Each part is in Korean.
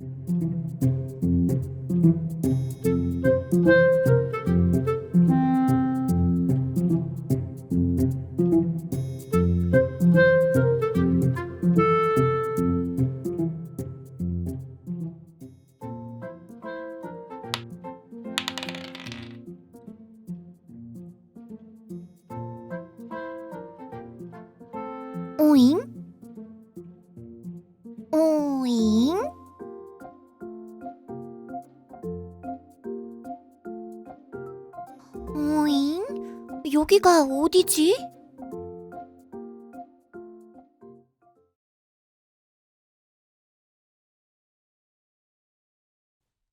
오잉? 오잉? 여기가 어디지?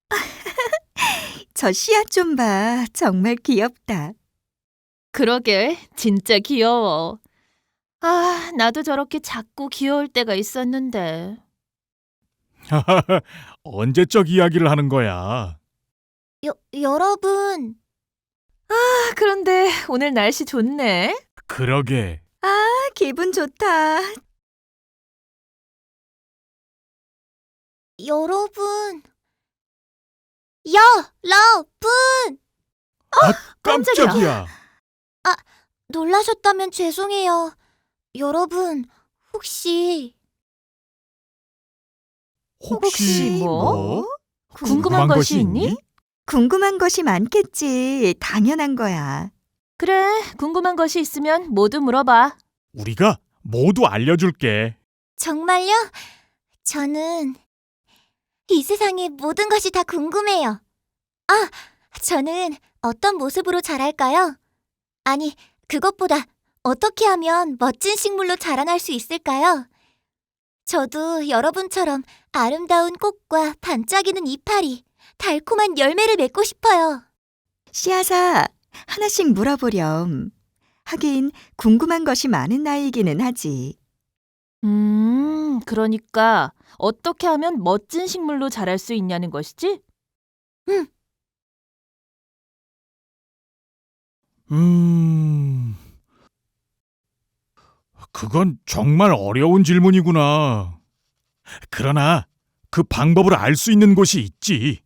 저 씨앗 좀 봐. 정말 귀엽다. 그러게, 진짜 귀여워. 아, 나도 저렇게 작고 귀여울 때가 있었는데. 언제적 이야기를 하는 거야? 여, 여러분, 아, 그런데 오늘 날씨 좋네. 그러게. 아, 기분 좋다. 여러분. 여러분! 깜짝이야. 놀라셨다면 죄송해요. 여러분, 혹시 혹시 뭐? 궁금한 궁금한 것이 것이 있니? 궁금한 것이 많겠지. 당연한 거야. 그래, 궁금한 것이 있으면 모두 물어봐. 우리가 모두 알려줄게. 정말요? 저는 이 세상의 모든 것이 다 궁금해요. 아, 저는 어떤 모습으로 자랄까요? 아니, 그것보다 어떻게 하면 멋진 식물로 자라날 수 있을까요? 저도 여러분처럼 아름다운 꽃과 반짝이는 이파리, 달콤한 열매를 맺고 싶어요. 씨앗아, 하나씩 물어보렴. 하긴 궁금한 것이 많은 나이기는 하지. 음, 그러니까 어떻게 하면 멋진 식물로 자랄 수 있냐는 것이지? 음. 그건 정말 어려운 질문이구나. 그러나 그 방법을 알 수 있는 곳이 있지.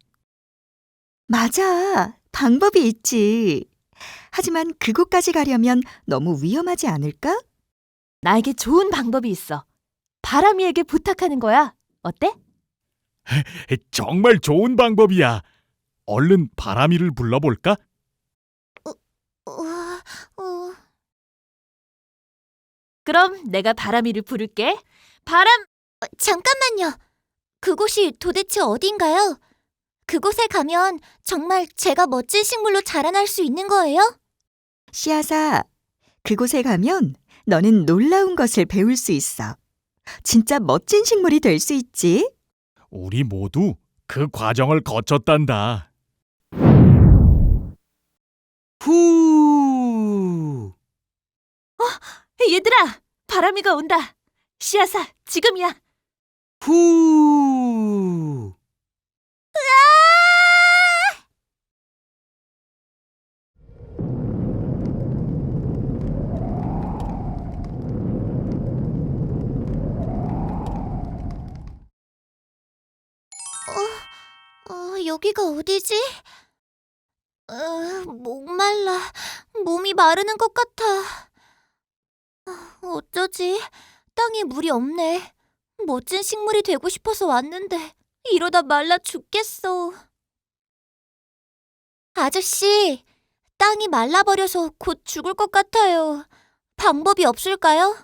맞아. 방법이 있지. 하지만 그곳까지 가려면 너무 위험하지 않을까? 나에게 좋은 방법이 있어. 바람이에게 부탁하는 거야. 어때? 정말 좋은 방법이야. 얼른 바람이를 불러볼까? 어, 어, 그럼 내가 바람이를 부를게. 바람! 잠깐만요. 그곳이 도대체 어딘가요? 그곳에 가면 정말 제가 멋진 식물로 자라날 수 있는 거예요? 씨앗아, 그곳에 가면 너는 놀라운 것을 배울 수 있어. 진짜 멋진 식물이 될 수 있지. 우리 모두 그 과정을 거쳤단다. 후. 얘들아! 바람이가 온다. 씨앗아, 지금이야. 후. 어, 여기가 어디지? 어, 목말라. 몸이 마르는 것 같아. 아, 어쩌지? 땅에 물이 없네. 멋진 식물이 되고 싶어서 왔는데 이러다 말라 죽겠어. 아저씨, 땅이 말라버려서 곧 죽을 것 같아요. 방법이 없을까요?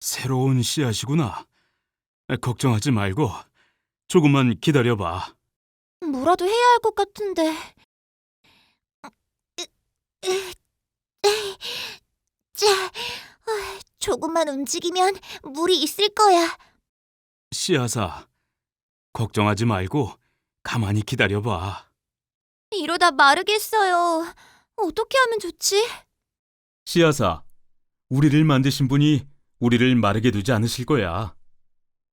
새로운 씨앗이구나. 걱정하지 말고 조금만 기다려봐. 뭐라도 해야 할 것 같은데. 자, 어, 조금만 움직이면 물이 있을 거야. 씨앗아, 걱정하지 말고 가만히 기다려봐. 이러다 마르겠어요. 어떻게 하면 좋지? 씨앗아, 우리를 만드신 분이 우리를 마르게 두지 않으실 거야.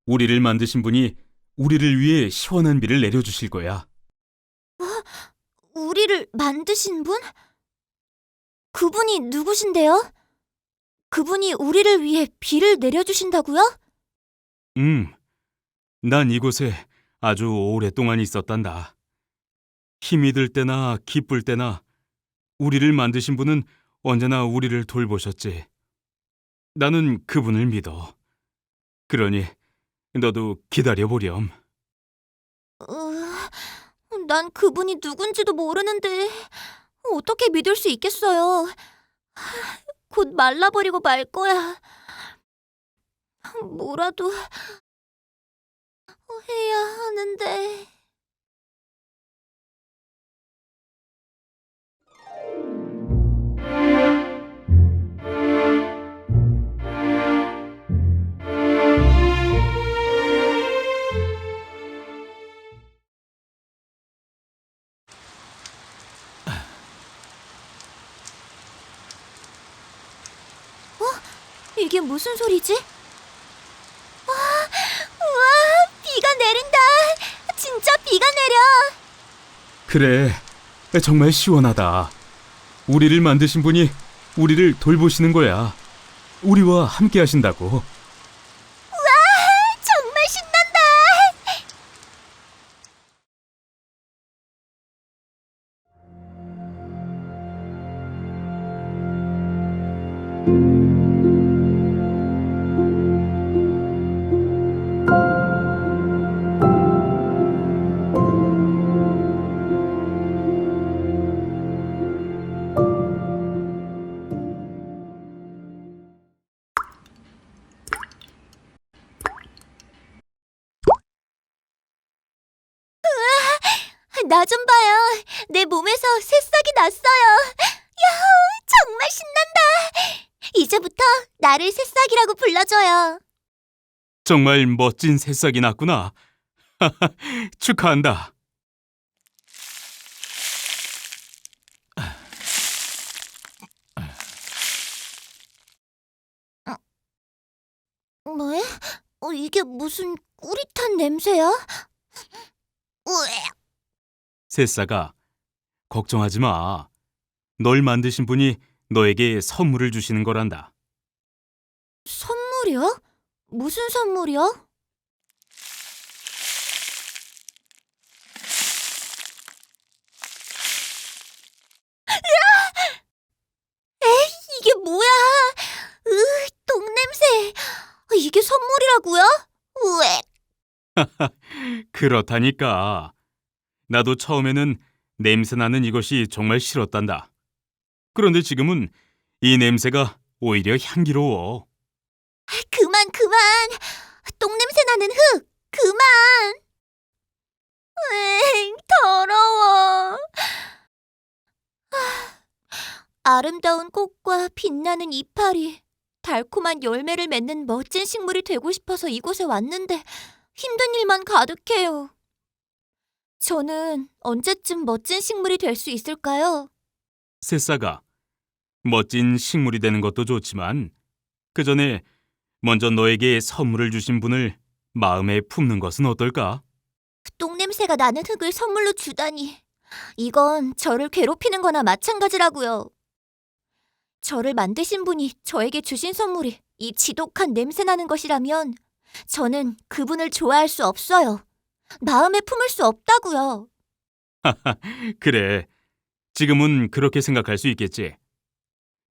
우리를 만드신 분이 우리를 위해 시원한 비를 내려주실 거야. 우리를 만드신 분? 그분이 누구신데요? 그분이 우리를 위해 비를 내려주신다고요? 음, 난 이곳에 아주 오랫동안 있었단다. 힘이 들 때나 기쁠 때나 우리를 만드신 분은 언제나 우리를 돌보셨지. 나는 그분을 믿어. 그러니 너도 기다려보렴. 으, 난 그분이 누군지도 모르는데 어떻게 믿을 수 있겠어요? 곧 말라버리고 말 거야. 뭐라도 해야 하는데. 이게 무슨 소리지? 와, 우와, 비가 내린다. 진짜 비가 내려. 그래, 정말 시원하다. 우리를 만드신 분이 우리를 돌보시는 거야. 우리와 함께 하신다고. 나 좀 봐요. 내 몸에서 새싹이 났어요. 야호, 정말 신난다. 이제부터 나를 새싹이라고 불러줘요. 정말 멋진 새싹이 났구나. 축하한다. 뭐? 어, 이게 무슨 꾸릿한 냄새야? 으악. 새싹아, 걱정하지 마. 널 만드신 분이 너에게 선물을 주시는 거란다. 선물이요? 무슨 선물이요? 에이, 이게 뭐야? 으, 똥냄새. 이게 선물이라고요? 으악. 그렇다니까. 나도 처음에는 냄새나는 이것이 정말 싫었단다. 그런데 지금은 이 냄새가 오히려 향기로워. 그만, 그만. 똥냄새 나는 흙. 그만. 으잉, 더러워. 아, 아름다운 꽃과 빛나는 이파리, 달콤한 열매를 맺는 멋진 식물이 되고 싶어서 이곳에 왔는데 힘든 일만 가득해요. 저는 언제쯤 멋진 식물이 될 수 있을까요? 새싹아, 멋진 식물이 되는 것도 좋지만 그 전에 먼저 너에게 선물을 주신 분을 마음에 품는 것은 어떨까? 똥냄새가 나는 흙을 선물로 주다니. 이건 저를 괴롭히는 거나 마찬가지라고요. 저를 만드신 분이 저에게 주신 선물이 이 지독한 냄새 나는 것이라면 저는 그분을 좋아할 수 없어요. 마음에 품을 수 없다고요. 그래. 지금은 그렇게 생각할 수 있겠지.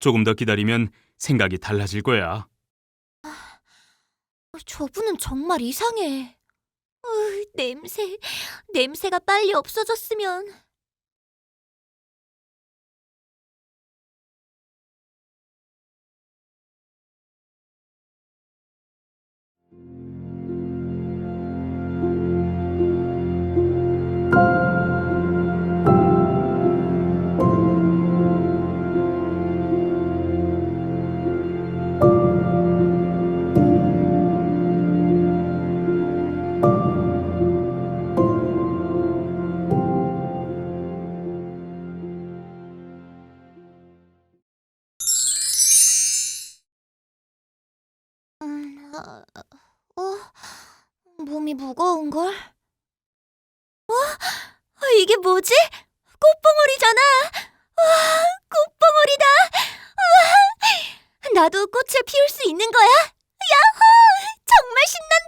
조금 더 기다리면 생각이 달라질 거야. 저분은 정말 이상해. 으, 냄새, 냄새가 빨리 없어졌으면. 음, 어, 어, 몸이 무거운걸? 어? 어, 이게 뭐지? 꽃봉오리잖아! 와, 꽃봉오리다! 우와! 나도 꽃을 피울 수 있는 거야? 야호! 정말 신난다!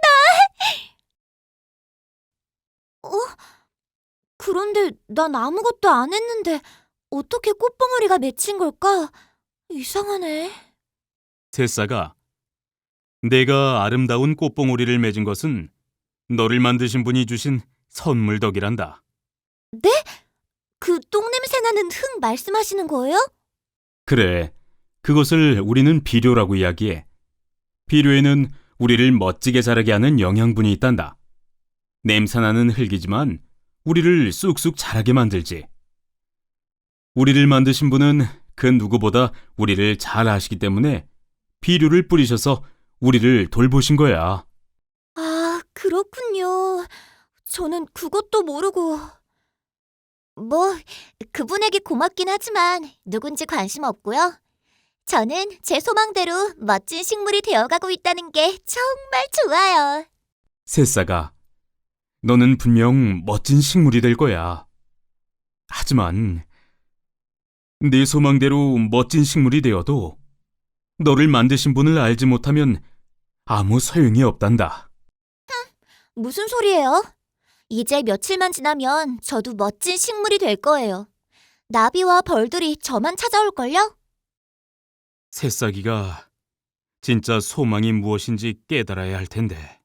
그런데 난 아무것도 안 했는데 어떻게 꽃봉오리가 맺힌 걸까? 이상하네. 새싹아, 내가 아름다운 꽃봉오리를 맺은 것은 너를 만드신 분이 주신 선물 덕이란다. 그 똥냄새 나는 흙 말씀하시는 거예요? 그래, 그것을 우리는 비료라고 이야기해. 비료에는 우리를 멋지게 자라게 하는 영양분이 있단다. 냄새나는 흙이지만 우리를 쑥쑥 자라게 만들지. 우리를 만드신 분은 그 누구보다 우리를 잘 아시기 때문에 비료를 뿌리셔서 우리를 돌보신 거야. 아, 그렇군요. 저는 그것도 모르고. 뭐, 그분에게 고맙긴 하지만 누군지 관심 없고요. 저는 제 소망대로 멋진 식물이 되어가고 있다는 게 정말 좋아요. 새싹아, 너는 분명 멋진 식물이 될 거야. 하지만 네 소망대로 멋진 식물이 되어도 너를 만드신 분을 알지 못하면 아무 소용이 없단다. 무슨 소리예요? 이제 며칠만 지나면 저도 멋진 식물이 될 거예요. 나비와 벌들이 저만 찾아올걸요? 새싹이가 진짜 소망이 무엇인지 깨달아야 할 텐데.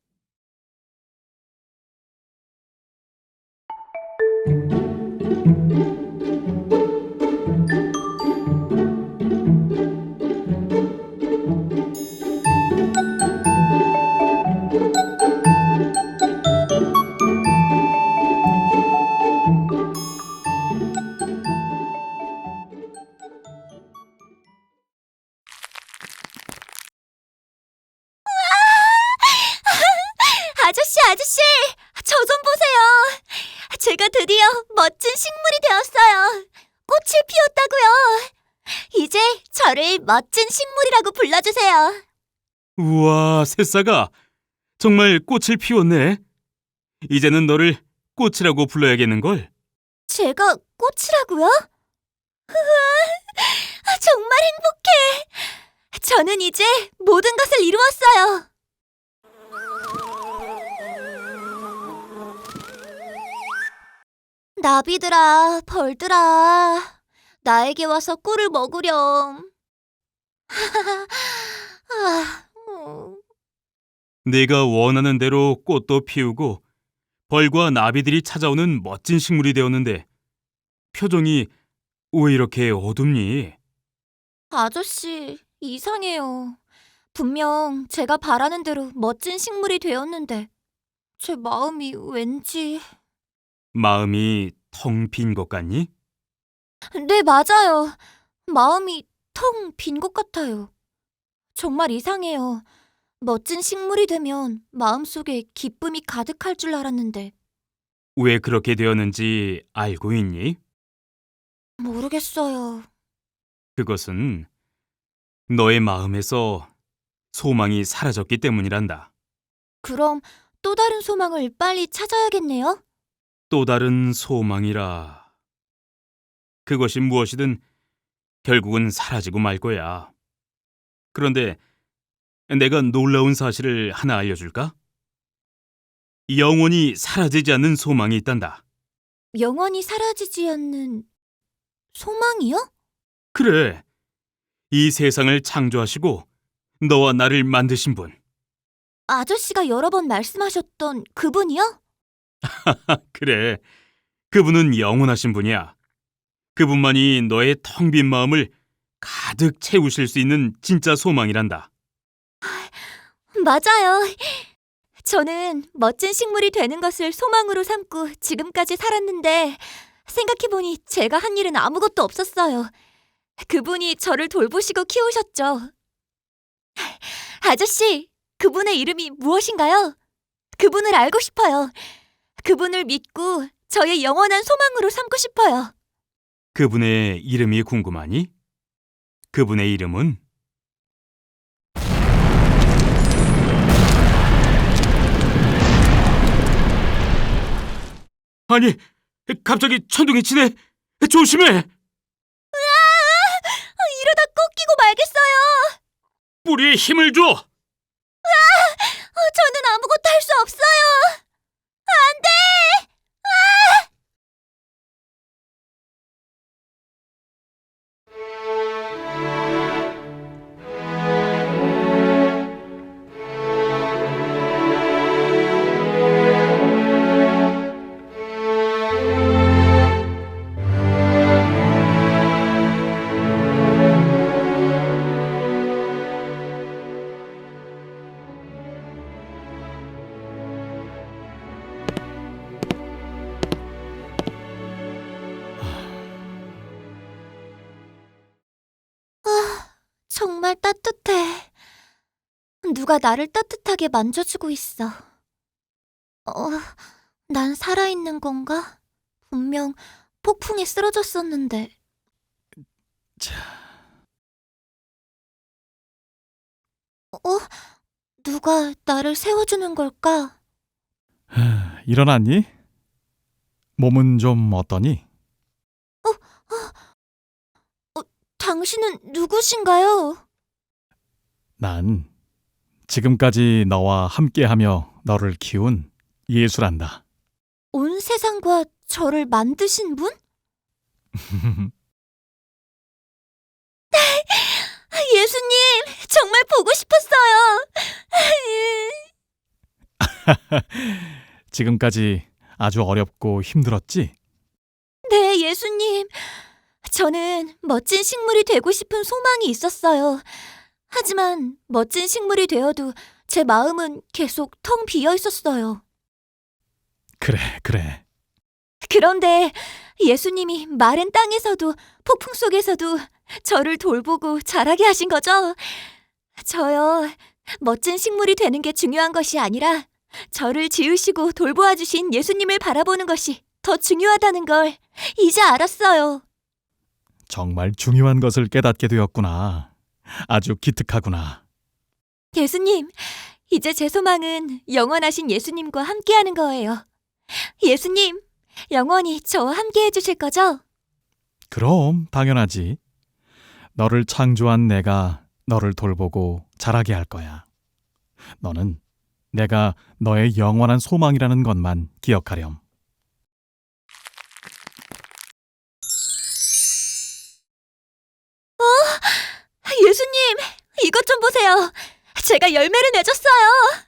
드디어 멋진 식물이 되었어요! 꽃을 피웠다고요! 이제 저를 멋진 식물이라고 불러주세요! 우와, 새싹아. 정말 꽃을 피웠네. 이제는 너를 꽃이라고 불러야겠는걸? 제가 꽃이라고요? 우와, 정말 행복해! 저는 이제 모든 것을 이루었어요! 나비들아, 벌들아, 나에게 와서 꿀을 먹으렴. 아, 음. 내가 원하는 대로 꽃도 피우고 벌과 나비들이 찾아오는 멋진 식물이 되었는데 표정이 왜 이렇게 어둡니? 아저씨, 이상해요. 분명 제가 바라는 대로 멋진 식물이 되었는데, 제 마음이 왠지. 마음이 텅 빈 것 같니? 네, 맞아요. 마음이 텅 빈 것 같아요. 정말 이상해요. 멋진 식물이 되면 마음속에 기쁨이 가득할 줄 알았는데, 왜 그렇게 되었는지 알고 있니? 모르겠어요. 그것은 너의 마음에서 소망이 사라졌기 때문이란다. 그럼 또 다른 소망을 빨리 찾아야겠네요? 또 다른 소망이라. 그것이 무엇이든 결국은 사라지고 말 거야. 그런데 내가 놀라운 사실을 하나 알려줄까? 영원히 사라지지 않는 소망이 있단다. 영원히 사라지지 않는 소망이요? 그래. 이 세상을 창조하시고 너와 나를 만드신 분. 아저씨가 여러 번 말씀하셨던 그분이요? 그래. 그분은 영원하신 분이야. 그분만이 너의 텅 빈 마음을 가득 채우실 수 있는 진짜 소망이란다. 맞아요. 저는 멋진 식물이 되는 것을 소망으로 삼고 지금까지 살았는데 생각해보니 제가 한 일은 아무것도 없었어요. 그분이 저를 돌보시고 키우셨죠. 아저씨, 그분의 이름이 무엇인가요? 그분을 알고 싶어요. 그분을 믿고 저의 영원한 소망으로 삼고 싶어요. 그분의 이름이 궁금하니? 그분의 이름은 아니, 갑자기 천둥이 치네. 조심해. 이러다 꺾이고 말겠어요. 뿌리에 힘을 줘. 저는 아무것도 할 수 없어요. 따뜻해. 누가 나를 따뜻하게 만져주고 있어. 어, 난 살아있는 건가? 분명 폭풍에 쓰러졌었는데. 자. 어? 누가 나를 세워주는 걸까? 일어났니? 몸은 좀 어떠니? 당신은 누구신가요? 난 지금까지 너와 함께하며 너를 키운 예수란다. 온 세상과 저를 만드신 분? 예수님, 정말 보고 싶었어요. 지금까지 아주 어렵고 힘들었지? 네, 예수님. 저는 멋진 식물이 되고 싶은 소망이 있었어요. 하지만 멋진 식물이 되어도 제 마음은 계속 텅 비어 있었어요. 그래, 그래. 그런데 예수님이 마른 땅에서도 폭풍 속에서도 저를 돌보고 자라게 하신 거죠? 저요, 멋진 식물이 되는 게 중요한 것이 아니라 저를 지으시고 돌보아 주신 예수님을 바라보는 것이 더 중요하다는 걸 이제 알았어요. 정말 중요한 것을 깨닫게 되었구나. 아주 기특하구나. 예수님, 이제 제 소망은 영원하신 예수님과 함께하는 거예요. 예수님, 영원히 저와 함께 해 주실 거죠? 그럼 당연하지. 너를 창조한 내가 너를 돌보고 자라게 할 거야. 너는 내가 너의 영원한 소망이라는 것만 기억하렴. 보세요. 제가 열매를 맺었어요.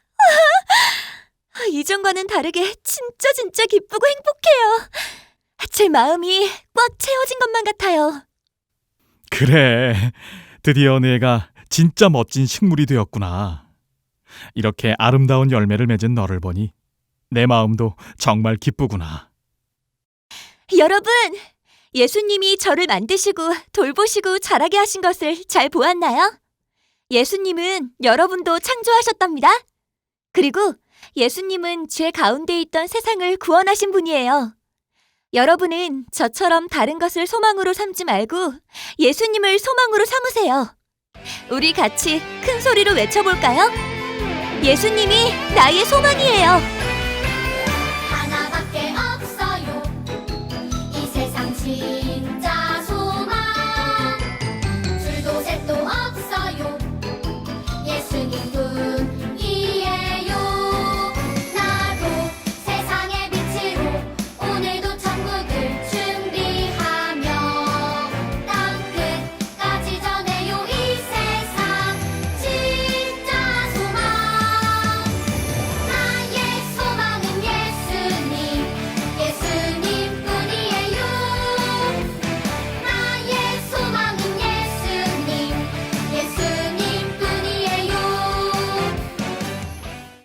이전과는 다르게 진짜 진짜 기쁘고 행복해요. 제 마음이 꽉 채워진 것만 같아요. 그래. 드디어 내가 진짜 멋진 식물이 되었구나. 이렇게 아름다운 열매를 맺은 너를 보니 내 마음도 정말 기쁘구나. 여러분, 예수님이 저를 만드시고 돌보시고 자라게 하신 것을 잘 보았나요? 예수님은 여러분도 창조하셨답니다. 그리고 예수님은 죄 가운데 있던 세상을 구원하신 분이에요. 여러분은 저처럼 다른 것을 소망으로 삼지 말고 예수님을 소망으로 삼으세요. 우리 같이 큰 소리로 외쳐볼까요? 예수님이 나의 소망이에요.